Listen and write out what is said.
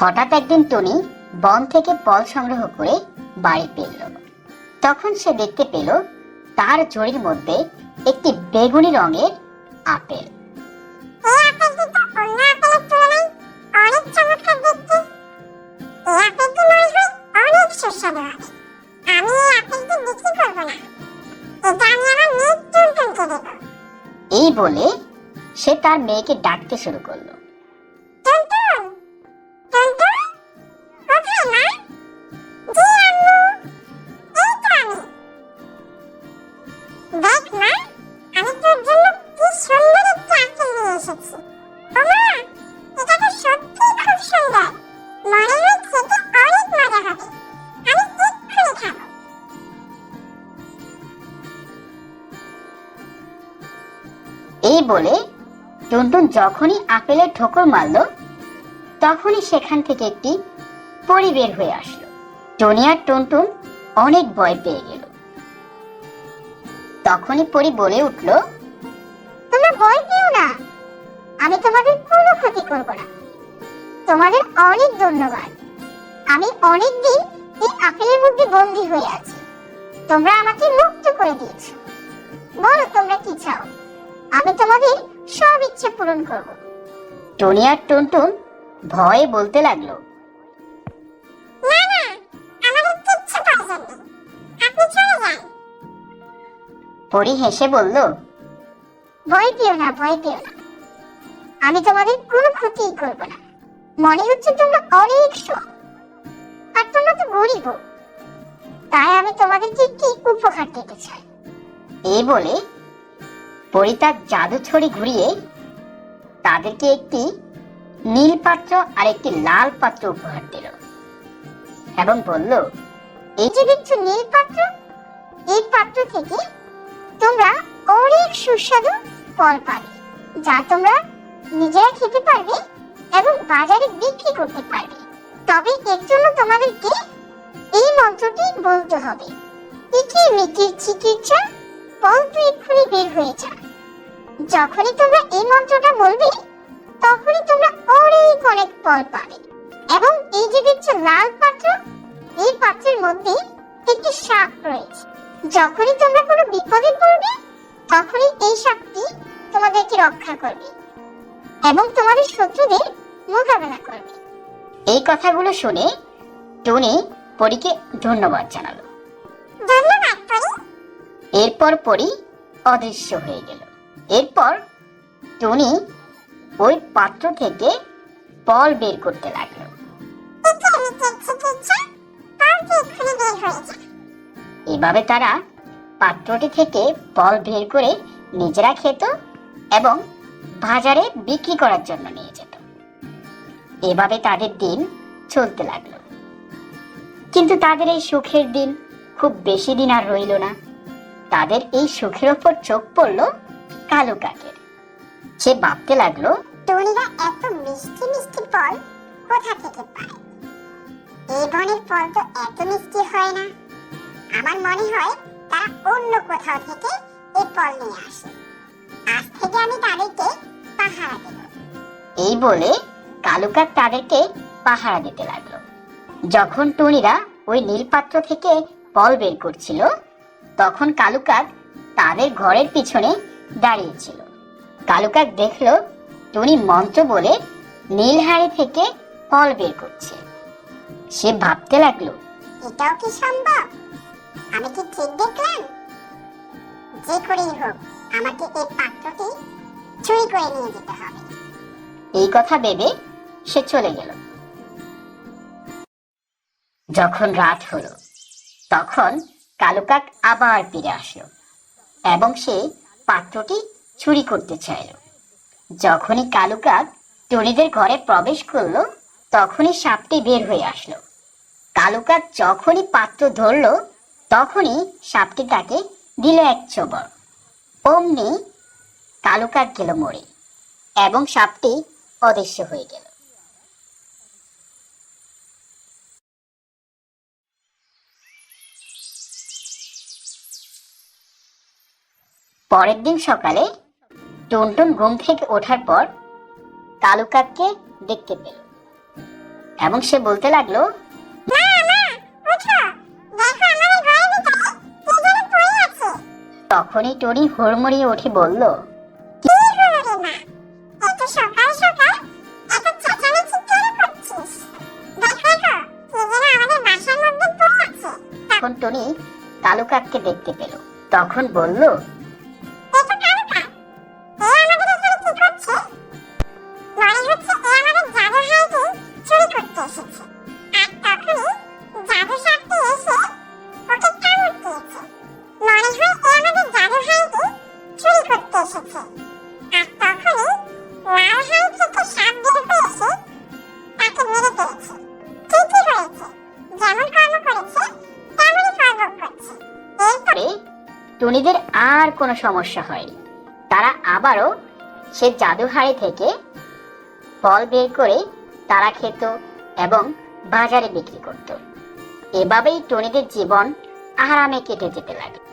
হঠাৎ একদিন টনি বন থেকে ফল সংগ্রহ করে বাড়ি ফিরল। তখন সে দেখতে পেল তার ঝুড়ির মধ্যে একটি বেগুনি রঙের আপেল। এই বলে সে তার মেয়েকে তুলনায় শুরু চমৎকার এই বলে টুনটুন যখনই আপেলের ঠোকর মারল, তখনই সেখান থেকে একটি পরি বের হয়ে আসলো। টনি আর টুনটুন অনেক ভয় পেয়ে গেল। তখনই পরি বলে উঠল, তোমরা ভয় পেও না। আমি তোমাদের কোনো ক্ষতি করব না। তোমাদের অনেক ধন্যবাদ। আমি অনেক দিন এই আপেলের মধ্যে বন্দী হয়ে আছি। তোমরা আমাকে মুক্ত করে দিয়েছ। বলো তোমরা কি চাও? আমি তোমাদের সব ইচ্ছে পূরণ করব। টনি আর টুনটুন ভয়ে বলতে লাগল না না আমার কিচ্ছু প্রয়োজন নেই আপনি চলে যান। পরি হেসে বলল ভয় পেও না ভয় পেও না। আমি তোমাদের কোনো ক্ষতি করব না। মনে হচ্ছে তোমরা অনেক সৎ আর তোমরা তো গরিব। তাই আমি তোমাদেরকে একটি উপহার দিতে চাই। এই বলে পরি তার জাদু ছড়ি ঘুরিয়ে তাদেরকে একটি নীল পাত্র আর একটি লাল পাত্র উপহার দিল। এবং বলল, এই যে দেখছ নীল পাত্র, এই পাত্র থেকে তোমরা অনেক সুস্বাদু ফল পাবে, যা তোমরা নিজেরা খেতে পারবে এবং বাজারে বিক্রি করতে পারবে। তবে এর জন্য তোমাদেরকে এই মন্ত্রটি বলতে হবে। ইকি মিকির চিকিৎসা তুই এক্ষুনি বের হয়ে যা। যখনই তোমরা এই মন্ত্রটা বলবে, তখনই তোমরা অনেক অনেক ফল পাবে। এবং এই যে দেখছ লাল পাত্র, এই পাত্রের মধ্যে একটি সাপ রয়েছে। যখনই তোমরা কোনো বিপদে পড়বে, তখনই এই সাপটি তোমাদেরকে রক্ষা করবে এবং তোমাদের শত্রুদের মোকাবেলা করবে। এই কথাগুলো শুনে টনি পরীকে ধন্যবাদ জানালো। এরপর পরি অদৃশ্য হয়ে গেল। এরপর টনি ওই পাত্র থেকে ফল বের করতে লাগল। এভাবে তারা পাত্রটি থেকে ফল বের করে নিজেরা খেত এবং বাজারে বিক্রি করার জন্য নিয়ে যেত। এভাবে তাদের দিন চলতে লাগল। কিন্তু তাদের এই সুখের দিন খুব বেশি দিন আর রইল না। তাদের এই সুখের ওপর চোখ পড়ল কালো কাকের। সে ভাবতে লাগল টুনিরা এত মিষ্টি মিষ্টি ফল কোথা থেকে পায়? এই বনের ফল তো এত মিষ্টি হয় না। আমার মনে হয় তারা অন্য কোথাও থেকে এই ফল নিয়ে আসে। আজ থেকে আমি তাদেরকে পাহারা দেব। এই বলে কালুকাক তাদেরকে পাহারা দিতে লাগল। যখন টুনিরা ওই নীলপাত্র থেকে ফল বের করছিল তখন কালুকাক তাদের ঘরের পিছনে দাঁড়িয়েছিল কালুকাক দেখল টুনি মন্ত্র বলে নীলহাড়ি থেকে ফল বের করছে। সে ভাবতে লাগল এটাও কি সম্ভব? আমি কি ঠিক দেখলাম? যে করেই হোক আমাকে এই পাত্রটি চুরি করে নিয়ে যেতে হবে। এই কথা ভেবে সে চলে গেল। যখন রাত হলো তখন কালুকাক আবার ফিরে আসলো এবং সে পাত্রটি চুরি করতে চাইল। যখনই কালুকাক টনিদের ঘরে প্রবেশ করল, তখনই সাপটি বের হয়ে আসলো। কালুকাক যখনই পাত্র ধরলো, তখনই সাপটি তাকে দিল এক চবর অমনি কালুকাক গেল মরে এবং সাপটি অদৃশ্য হয়ে গেল। পরের দিন সকালে টুনটুন ঘুম থেকে ওঠার পর কালু কাককে দেখতে পেল। এবং সে বলতে লাগল তখনই টনি হুড়মুড়িয়ে উঠে বলল তখন টনি কালু কাককে দেখতে পেল। তখন বলল করেছে, তেমনই করছে। এরপরে টুনিদের আর কোনো সমস্যা হয়নি। তারা আবারও সে জাদুহাড়ি থেকে ফল বের করে তারা খেত এবং বাজারে বিক্রি করত। এভাবেই টনিদের জীবন আরামে কেটে যেতে লাগে।